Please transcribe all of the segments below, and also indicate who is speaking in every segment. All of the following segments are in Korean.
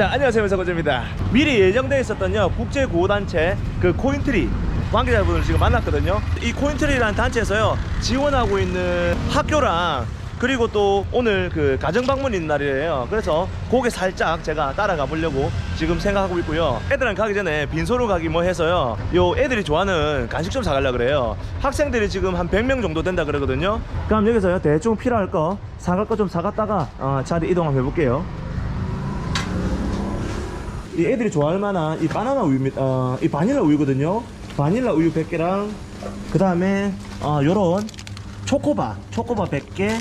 Speaker 1: 자 안녕하세요 서고재입니다. 미리 예정되어 있었던요 국제 구호단체 그 코인트리 관계자분을 지금 만났거든요. 이 코인트리라는 단체에서요 지원하고 있는 학교랑 그리고 또 오늘 그 가정 방문 있는 날이에요. 그래서 거기 살짝 제가 따라가 보려고 지금 생각하고 있고요. 애들랑 가기 전에 빈소로 가기 뭐 해서요 요 애들이 좋아하는 간식 좀 사가려 그래요. 학생들이 지금 한 100명 정도 된다 그러거든요. 그럼 여기서요 대충 필요할 거 사갈 거 좀 사갔다가 어, 자리 이동 한번 해볼게요 이 애들이 좋아할 만한 이 바나나 우유입니다. 어, 이 바닐라 우유거든요. 바닐라 우유 100개랑 그 다음에 어, 요런 초코바, 초코바 100개.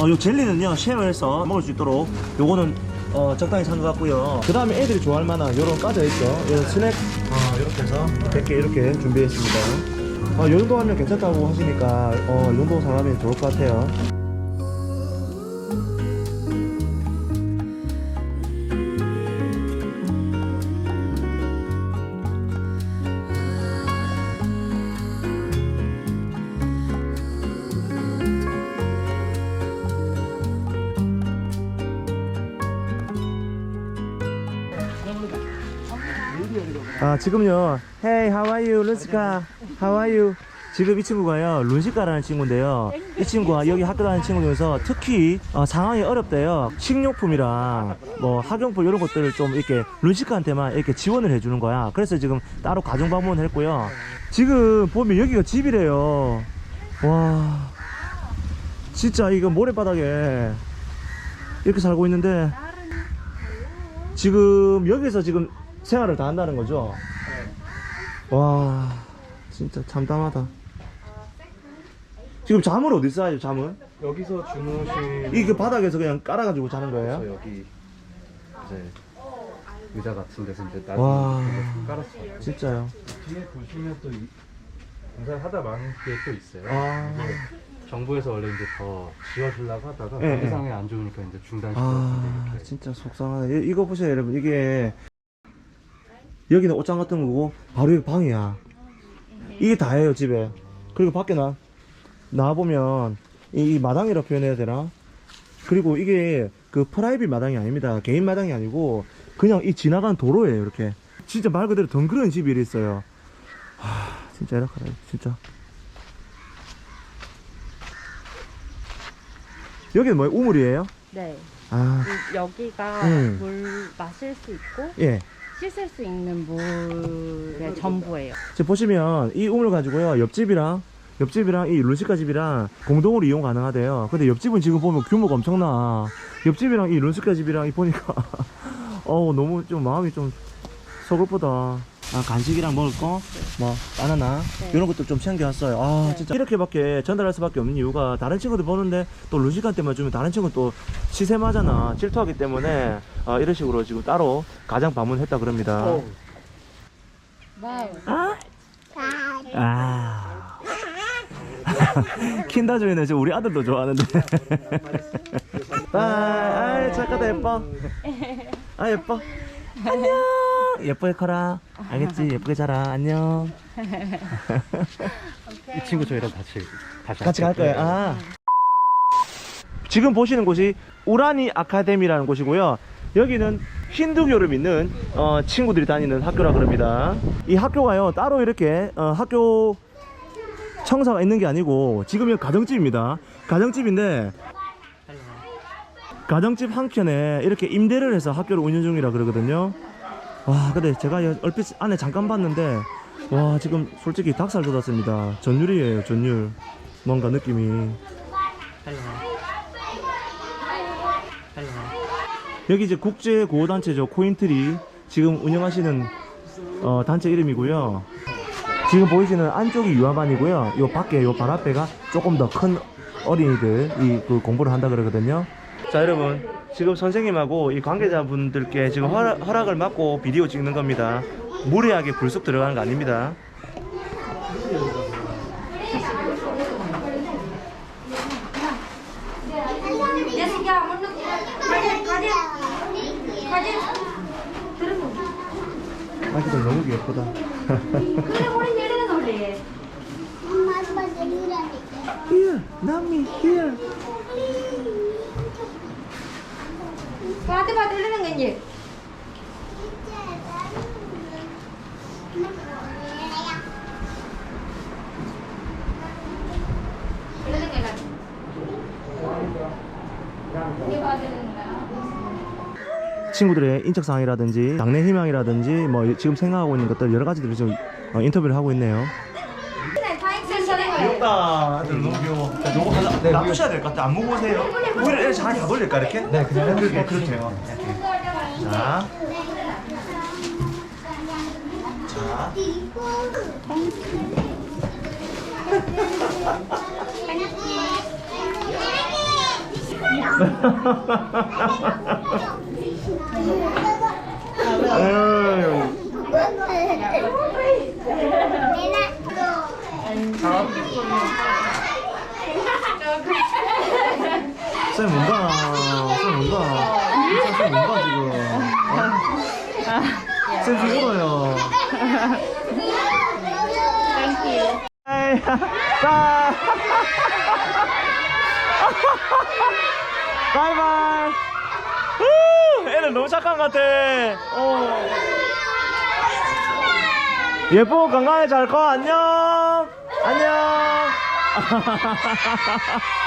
Speaker 1: 어, 요 젤리는요 쉐어해서 먹을 수 있도록 요거는 어, 적당히 산 것 같고요. 그 다음에 애들이 좋아할 만한 요런 까져 있죠. 요런 스낵 어, 이렇게 해서 100개 이렇게 준비했습니다. 어, 요 정도 하면 괜찮다고 하시니까 어, 이 정도 사가면 좋을 것 같아요. 아 지금요. Hey how are you? 룬시카 How are you? 지금 이 친구가요 룬시카라는 친구인데요. 이 친구가 여기 학교 다니는 친구 중에서 특히 어, 상황이 어렵대요. 식료품이랑 뭐 학용품 이런 것들을 좀 이렇게 룬시카한테만 이렇게 지원을 해주는 거야. 그래서 지금 따로 가정 방문을 했고요. 지금 보면 여기가 집이래요. 와 진짜 이거 모래바닥에 이렇게 살고 있는데 지금 여기서 지금 생활을 다 한다는 거죠? 와 진짜 참담하다 지금 잠을 어디 싸요 잠은?
Speaker 2: 여기서 주무신
Speaker 1: 이그 바닥에서 그냥 깔아가지고 자는
Speaker 2: 저
Speaker 1: 거예요?
Speaker 2: 여기 이제 의자 같은 데서 이제
Speaker 1: 와.
Speaker 2: 나중에 깔았어요.
Speaker 1: 진짜요?
Speaker 2: 뒤에 보시면 또 이- 공사를 하다 많은 게 또 있어요.
Speaker 1: 아.
Speaker 2: 이게 정부에서 원래 이제 더 지어주려고 하다가
Speaker 1: 예,
Speaker 2: 경기상에 안 좋으니까 이제 중단시켰는데
Speaker 1: 아
Speaker 2: 이렇게
Speaker 1: 진짜 속상하네 이- 이거 보세요 여러분 이게 여기는 옷장 같은 거고 바로 여기 방이야 이게 다예요 집에 그리고 밖에 나 나와보면 이, 이 마당이라 표현해야 되나 그리고 이게 그 프라이빗 마당이 아닙니다 개인 마당이 아니고 그냥 이 지나간 도로예요 이렇게 진짜 말 그대로 덩그러니 집이 있어요 하 진짜 이렇게 진짜 여기는 뭐예요 우물이에요?
Speaker 3: 네.
Speaker 1: 아
Speaker 3: 이- 여기가
Speaker 1: 음.
Speaker 3: 물 마실 수 있고
Speaker 1: 예.
Speaker 3: 씻을 수 있는 물의 전부예요.
Speaker 1: 지금 보시면 이 우물 가지고요 옆집이랑 옆집이랑 이 룬시카 집이랑 공동으로 이용 가능하대요. 근데 옆집은 지금 보면 규모가 엄청나. 옆집이랑 이 룬시카 집이랑 이 보니까 어우 너무 좀 마음이 좀 서글프다 아 간식이랑 먹을 거 뭐 바나나
Speaker 3: 네.
Speaker 1: 이런 것도 좀 챙겨왔어요 아
Speaker 3: 네.
Speaker 1: 진짜 이렇게밖에 전달할 수밖에 없는 이유가 다른 친구들 보는데 또 룬시카한테만 주면 다른 친구는 또 시샘하잖아 질투하기 때문에 아, 이런 식으로 지금 따로 가장 방문했다 그럽니다
Speaker 3: 와우.
Speaker 1: 아. 킨다조이는 지금 우리 아들도 좋아하는데. 아, 아, 착하다 예뻐. 아 예뻐. 안녕. 예쁘게 커라. 알겠지? 예쁘게 자라. 안녕.
Speaker 2: 이 친구 저희랑 같이 같이
Speaker 1: 같이 갈 거예요. 아. 지금 보시는 곳이 우라니 아카데미라는 곳이고요. 여기는 힌두교를 믿는 어, 친구들이 다니는 학교라 그럽니다. 이 학교가요 따로 이렇게 어, 학교 청사가 있는 게 아니고 지금 이 가정집입니다. 가정집인데 가정집 한 켠에 이렇게 임대를 해서 학교를 운영 중이라 그러거든요. 와 근데 제가 여- 얼핏 안에 잠깐 봤는데 와 지금 솔직히 닭살 돋았습니다. 전율이에요 전율. 뭔가 느낌이. 여기 이제 국제 구호 단체죠 코인트리 지금 운영하시는 어, 단체 이름이고요. 지금 보이시는 안쪽이 유아반이고요. 요 밖에 요발 앞에가 조금 더 큰 어린이들이 그 공부를 한다 그러거든요. 자 여러분 지금 선생님하고 이 관계자분들께 지금 허락, 허락 을 받고 비디오 찍는 겁니다. 무리하게 불쑥 들어가는 거 아닙니다. 아기들 너무 예쁘다.
Speaker 4: 그래, 우리 내리는 놀래.
Speaker 1: here, 남미 here.
Speaker 4: 바들바들 흐르는 웬일?
Speaker 1: 친구들의 인적 사항이라든지 장래 희망이라든지 뭐 지금 생각하고 있는 것들 여러 가지들을 좀 어, 인터뷰를 하고 있네요. 귀엽다. 애들 너무 귀여워. 자, 요거 하나 놔두셔야 될 것 같아. 안 먹으세요? 오히려 애들 잘 가돌릴까 이렇게? 네, 그냥 그렇게 그렇게요. 자. 자. 아유. 쌤 뭔가 쌤 뭔가 쌤 뭔가 지금. 어? 쌤 지금 울어요. 빠 바이바이 후, 애들 너무 착한 것 같아. 어. 예쁘고 건강히 잘 커 안녕. 안녕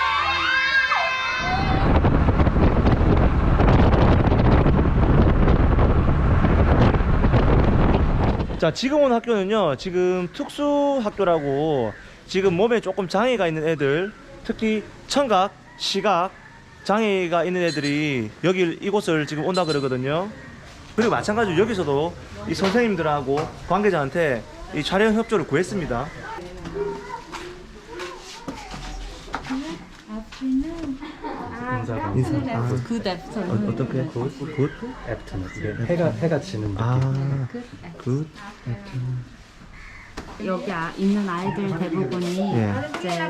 Speaker 1: 자 지금 온 학교는요 지금 특수 학교라고 지금 몸에 조금 장애가 있는 애들 특히 청각 시각 장애가 있는 애들이 여기 이곳을 지금 온다 그러거든요. 그리고 마찬가지로 여기서도 이 선생님들하고 관계자한테 이 촬영 협조를 구했습니다 인사 아,
Speaker 3: 굿 애프터.
Speaker 1: 어, 어떻게 굿? 굿?
Speaker 2: 애프터는 이게 해가 해가 지는 느낌.
Speaker 1: 아 굿?
Speaker 3: 여기 아, 있는 아이들 대부분이
Speaker 1: 예.
Speaker 3: 이제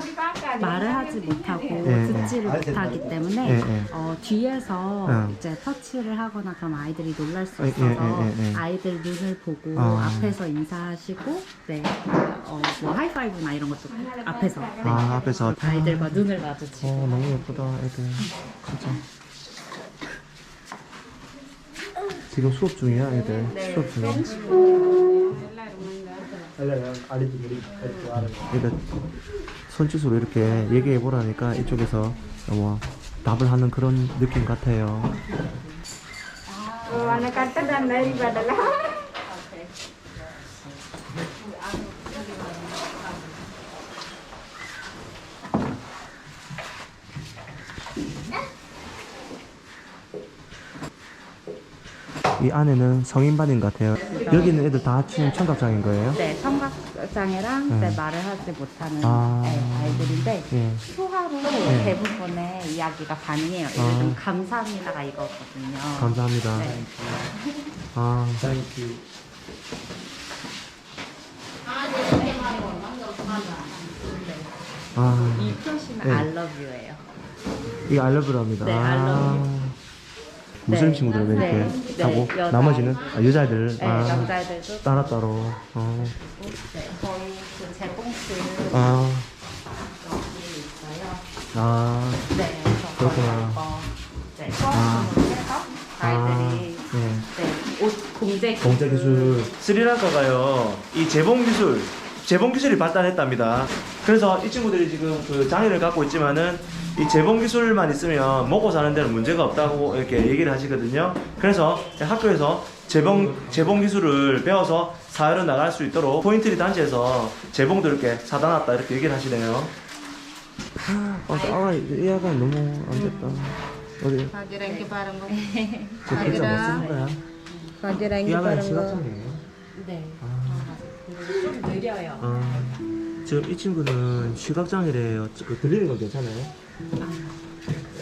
Speaker 3: 말을 하지 못하고
Speaker 1: 예,
Speaker 3: 듣지를 못하기 때문에
Speaker 1: 예, 예.
Speaker 3: 어, 뒤에서
Speaker 1: 예.
Speaker 3: 이제 터치를 하거나 그럼 아이들이 놀랄 수
Speaker 1: 예, 예,
Speaker 3: 있어서
Speaker 1: 예, 예, 예.
Speaker 3: 아이들 눈을 보고
Speaker 1: 어.
Speaker 3: 앞에서 인사하시고 네, 어, 뭐 하이파이브나 이런 것도 앞에서 네.
Speaker 1: 아 앞에서
Speaker 3: 아이들과 눈을 마주치고
Speaker 1: 어 너무 예쁘다 애들 진짜 지금 수업 중이야 애들 수업 중이야 그러니까 손짓으로 이렇게 얘기해 보라니까 이쪽에서 뭐 답을 하는 그런 느낌 같아요 이 안에는 성인반인 것 같아요 여기는 애들 다 지금 청각장애인 거예요?
Speaker 3: 네, 청각장애랑
Speaker 1: 네.
Speaker 3: 이제 말을 하지 못하는
Speaker 1: 아.
Speaker 3: 네, 아이들인데
Speaker 1: 예.
Speaker 3: 수화로 대부분의 이야기가 가능해요. 예를
Speaker 1: 아.
Speaker 3: 들면 감사합니다가 이거거든요.
Speaker 1: 감사합니다
Speaker 3: 네.
Speaker 1: 아
Speaker 2: 땡큐.
Speaker 1: 아,
Speaker 3: 이 표시는
Speaker 1: 네.
Speaker 3: I love you예요.
Speaker 1: 이게 알러브랍니다.
Speaker 3: 네, 알러브.
Speaker 1: 무슬림
Speaker 3: 네.
Speaker 1: 친구들은 이렇게
Speaker 3: 네,
Speaker 1: 하고
Speaker 3: 네, 여자
Speaker 1: 나머지는 아, 여자애들
Speaker 3: 네,
Speaker 1: 아,
Speaker 3: 남자애들도
Speaker 1: 따로 따로 어.
Speaker 3: 네, 거의 그 재봉틀
Speaker 1: 아,
Speaker 3: 여기 있어요.
Speaker 1: 아,
Speaker 3: 네, 그래서
Speaker 1: 그렇구나.
Speaker 3: 이거 네,
Speaker 1: 아.
Speaker 3: 수업을 해서 아이들이
Speaker 1: 네.
Speaker 3: 네, 옷 공제
Speaker 1: 공자 기술 스리랑카가요 이 재봉 기술 재봉 기술이 발달했답니다. 그래서 이 친구들이 지금 그 장애를 갖고 있지만은 이 재봉 기술만 있으면 먹고 사는 데는 문제가 없다고 이렇게 얘기를 하시거든요. 그래서 학교에서 재봉 재봉 기술을 배워서 사회로 나갈 수 있도록 포인트리 단체에서 재봉도 이렇게 사다 놨다 이렇게 얘기를 하시네요. 아, 아, 이 아가 너무 안 됐다. 어디?
Speaker 5: Ko.
Speaker 1: 글자 뭐 쓰는 거야?
Speaker 5: Ko.
Speaker 1: 시각장애예요?
Speaker 3: 네.
Speaker 1: 아.
Speaker 3: 좀 느려요.
Speaker 1: 아, 지금 이 친구는 시각장애래요. 그 들리는 건 괜찮아요?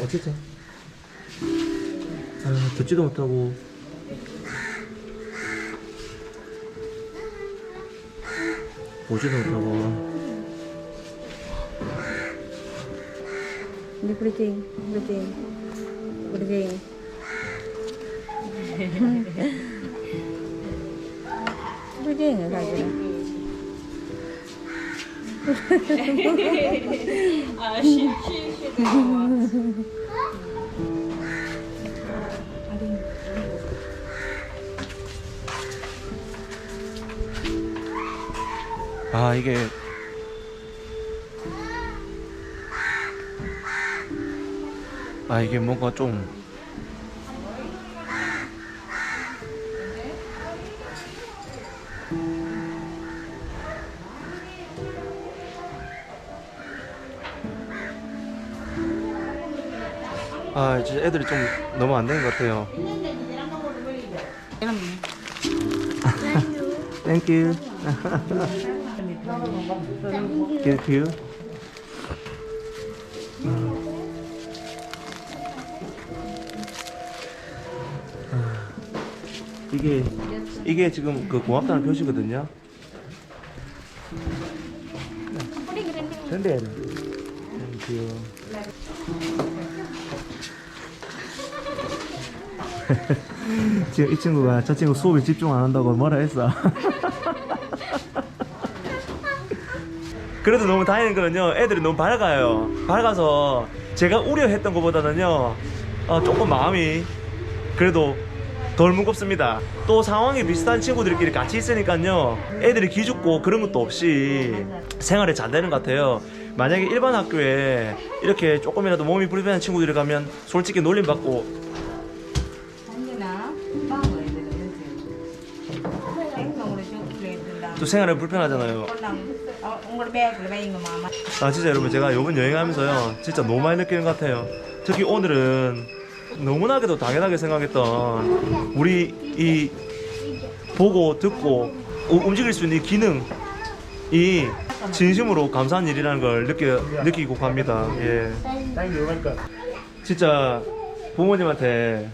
Speaker 1: 어쨌든. 아, 듣지도 못하고. 보지도 못하고.
Speaker 5: Ini kucing, kucing. Saja.
Speaker 1: 아, 이게. 아, 이게 뭔가 좀. 아 진짜 애들이 좀 너무 안 되는 것 같아요. Thank you. Thank you. 이게 이게 지금 그 고맙다는 표시거든요. 근데 땡큐. 지금 이 친구가 저 친구 수업에 집중 안 한다고 뭐라 했어. 그래도 너무 다행인 거는요 애들이 너무 밝아요 밝아서 제가 우려했던 것보다는요 어, 조금 마음이 그래도 덜 무겁습니다 또 상황이 비슷한 친구들끼리 같이 있으니까요 애들이 기죽고 그런 것도 없이 생활이 잘 되는 것 같아요 만약에 일반 학교에 이렇게 조금이라도 몸이 불편한 친구들이 가면 솔직히 놀림받고. 또 생활이 불편하잖아요. 아 진짜 여러분 제가 이번 여행하면서요 진짜 너무 많이 느끼는 것 같아요. 특히 오늘은 너무나게도 당연하게 생각했던 우리 이 보고 듣고 우- 움직일 수 있는 이 기능이 진심으로 감사한 일이라는 걸 느껴, 느끼고 갑니다. 예. 진짜 부모님한테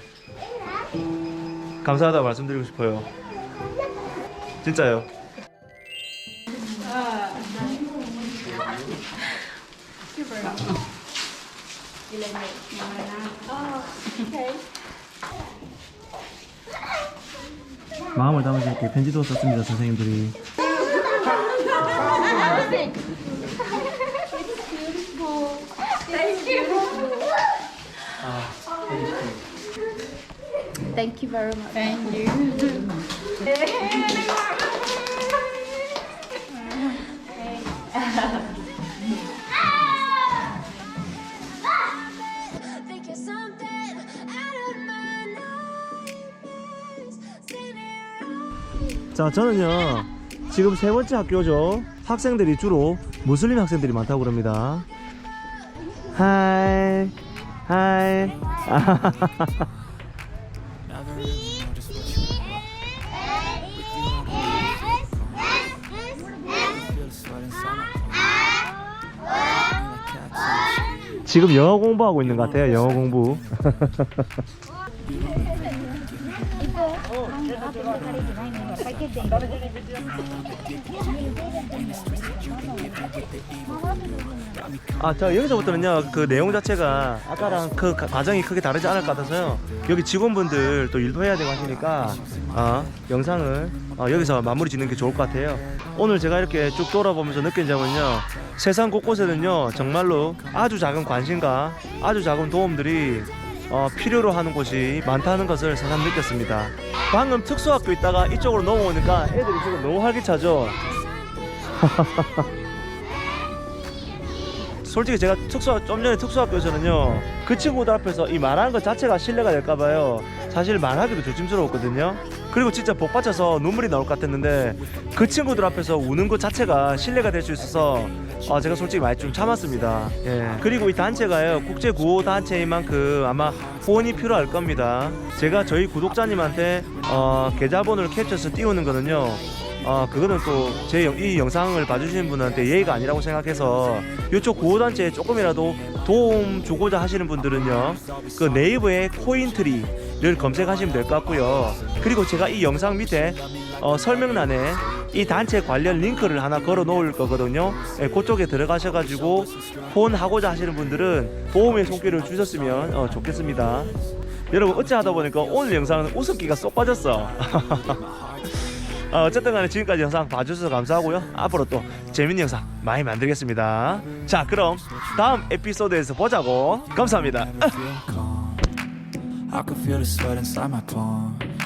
Speaker 1: 감사하다 말씀드리고 싶어요. 진짜요? 마음을 담아서 이렇게 편지도 썼습니다 선생님들이
Speaker 5: Thank you very much. Thank you.
Speaker 6: Something out of my nightmares. Seen it
Speaker 1: 자 저는요 지금 세 번째 학교죠 학생들이 주로 무슬림 학생들이 많다고 그럽니다. 하이 하이. 지금 영어 공부하고 있는 것 같아요 영어 공부 아, 저 여기서부터는요, 그 내용 자체가 아까랑 그 가- 과정이 크게 다르지 않을 것 같아서요. 여기 직원분들 또 일도 해야 되고 하시니까, 아, 영상을 어, 여기서 마무리 짓는 게 좋을 것 같아요. 오늘 제가 이렇게 쭉 돌아보면서 느낀 점은요, 세상 곳곳에는요, 정말로 아주 작은 관심과 아주 작은 도움들이 어, 필요로 하는 곳이 많다는 것을 새삼 느꼈습니다. 방금 특수학교 있다가 이쪽으로 넘어오니까 애들이 지금 너무 활기차죠? 솔직히 제가 특수 좀 전에 특수학교에서는요 그 친구들 앞에서 이 말하는 것 자체가 신뢰가 될까봐요 사실 말하기도 조심스러웠거든요 그리고 진짜 복받쳐서 눈물이 나올 것 같았는데 그 친구들 앞에서 우는 것 자체가 신뢰가 될 수 있어서 아, 제가 솔직히 많이 좀 참았습니다. 예. 그리고 이 단체가요 국제 구호 단체인 만큼 아마 후원이 필요할 겁니다. 제가 저희 구독자님한테 어, 계좌번호를 캡처해서 띄우는 거는요 아 그거는 또 제 이 영상을 봐주시는 분한테 예의가 아니라고 생각해서 이쪽 구호단체에 조금이라도 도움 주고자 하시는 분들은요 그 네이버에 코인트리를 검색하시면 될 것 같고요. 그리고 제가 이 영상 밑에 어, 설명란에 이 단체 관련 링크를 하나 걸어 놓을 거거든요 예, 그쪽에 들어가셔가지고 후원하고자 하시는 분들은 도움의 손길을 주셨으면 어, 좋겠습니다 여러분 어찌 하다 보니까 오늘 영상은 웃음기가 쏙 빠졌어 어, 어쨌든 간에 지금까지 영상 봐주셔서 감사하고요. 앞으로 또 재밌는 영상 많이 만들겠습니다. 자, 그럼 다음 에피소드에서 보자고. 감사합니다.